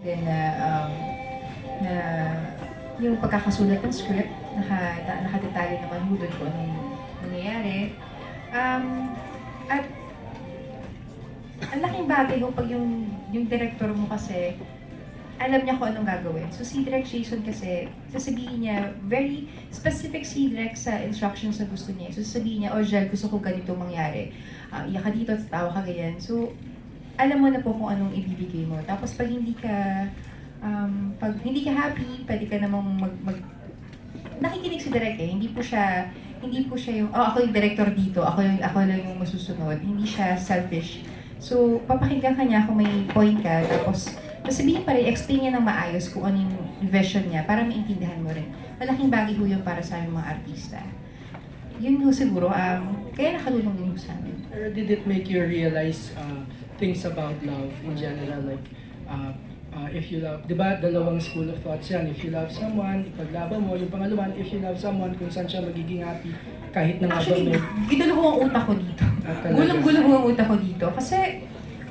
Then, na, um, na yung pagkakasulat ng script, naka, na, nakadetalye naman ho doon kung anong nangyayari. Um, at ang laking bagay ho pag yung, yung director mo kasi, alam niya kung anong gagawin. So si Direk Jason kasi, sasabihin niya, very specific si Direk sa instructions na gusto niya. So sasabihin niya, oh Jel, gusto ko ganito mangyari. Uh, iyak ka dito, tatawa ka ganyan. So, alam mo na po kung anong ibibigay mo. Tapos pag hindi ka, um, pag hindi ka happy, pwede ka namang mag, mag nakikinig si Direk eh. Hindi po siya, hindi po siya yung, oh, ako yung director dito, ako yung, ako lang yung masusunod. Hindi siya selfish. So, papakinggan ka niya kung may point ka, tapos sasabihin pa rin, explain niya ng maayos kung ano yung vision niya para maintindihan mo rin. Malaking bagay ho yun para sa aming mga artista. Yun ho siguro, um, kaya nakalulong din ho sa amin. Or did it make you realize uh, things about love in general? Like, uh, uh, if you love, di ba, dalawang school of thoughts yan. If you love someone, ipaglaban mo. Yung pangalawan, if you love someone, kung saan siya magiging happy, kahit na nga ba Actually, may... ko ang utak ko dito. Ah, talaga? Gulang-gulo ko ang utak ko dito. Kasi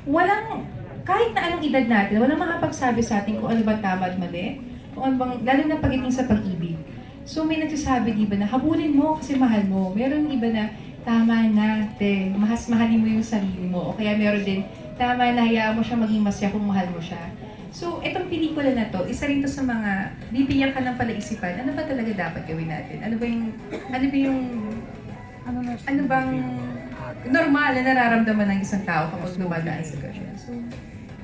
walang, kahit na anong edad natin, walang makapagsabi sa atin kung ano ba tama at mali. Kung ano bang, lalo na pagdating sa pag-ibig. So may nagsasabi, di ba, na habulin mo kasi mahal mo. Meron iba na, tama na, te, mahas mahalin mo yung sarili mo. O kaya meron din, tama na, hayaan mo siya maging masaya kung mahal mo siya. So, itong pelikula na to, isa rin to sa mga, bibigyan ka ng palaisipan, ano ba talaga dapat gawin natin? Ano ba yung, ano ba yung, ano bang normal na nararamdaman ng isang tao kapag dumadaan sa ganyan? So,